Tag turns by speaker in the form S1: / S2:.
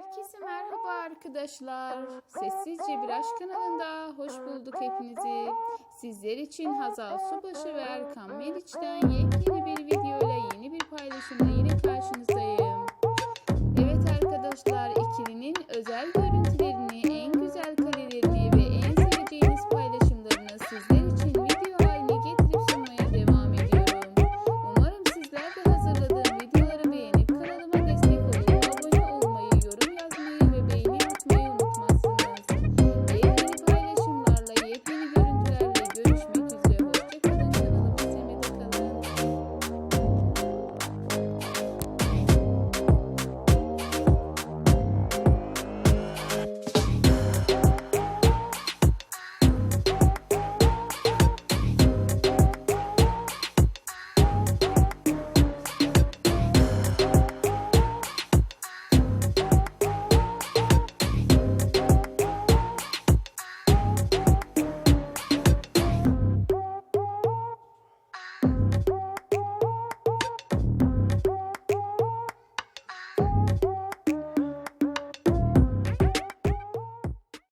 S1: Herkese merhaba arkadaşlar. Sessizce Bir Aşk kanalında hoş bulduk hepinizi. Sizler için Hazal Subaşı ve Erkan Meriç'ten yepyeni bir videoyla yeni bir paylaşımla yine karşınızdayım.